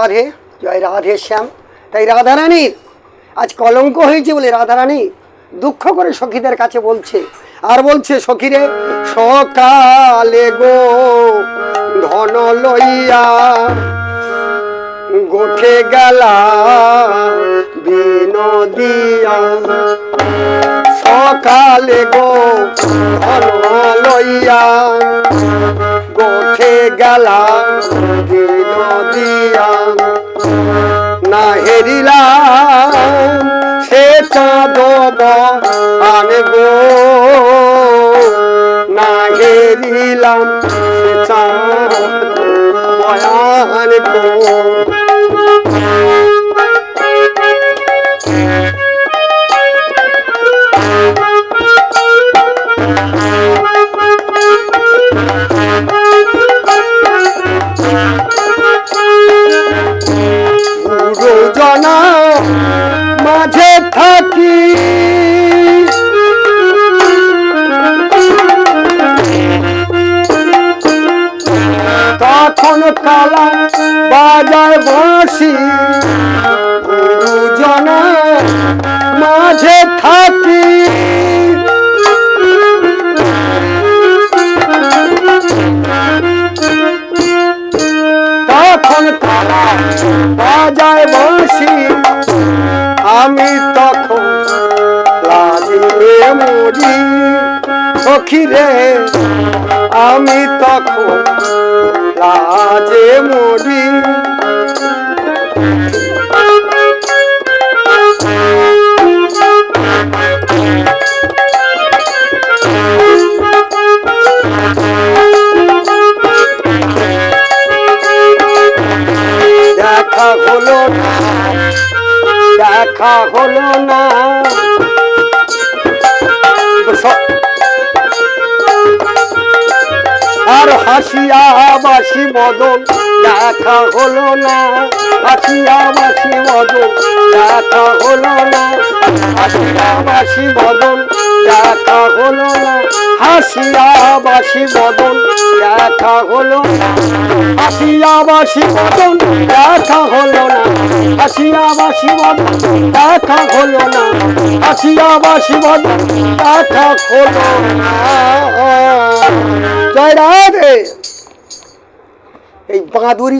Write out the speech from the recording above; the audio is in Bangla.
রাধে, জয় রাধে শ্যাম। তাই রাধারানীর আজ কলঙ্ক হয়েছে বলে রাধারানী দুঃখ করে সখীদের কাছে বলছে। আর বলছে, সখীরে, সকালে গো ধন লইয়া গোঠে গেলা বিনদিয়া। সকালে গো ধন লইয়া গোঠে গেলা না হেরিলাম সে চাঁদ আনে গো না হেরিলাম তখন কালা বাজার বসি। মাঝে থাকি। তখন কালা বাজায় বসি। আমি তখন লাগিয়ে সখী রে, আমি তখন লাজে মরি দেখা হলো না দেখা হলো না। আর হাসিয়া বাসি মদন, দেখা হলো না। হাসিয়া বাসি মদন, দেখা হলো না। হাসিয়া বাসি মদন, দেখা হলো না। হাসিয়া বাসি মদন, দেখা হলো না। হাসিয়া বাসি মদন, দেখা হলো না। হাসিয়া বাসি মদন, দেখা হলো না। হাসিয়া বাসি মদন, দেখা হলো না। এই বাঁদুরি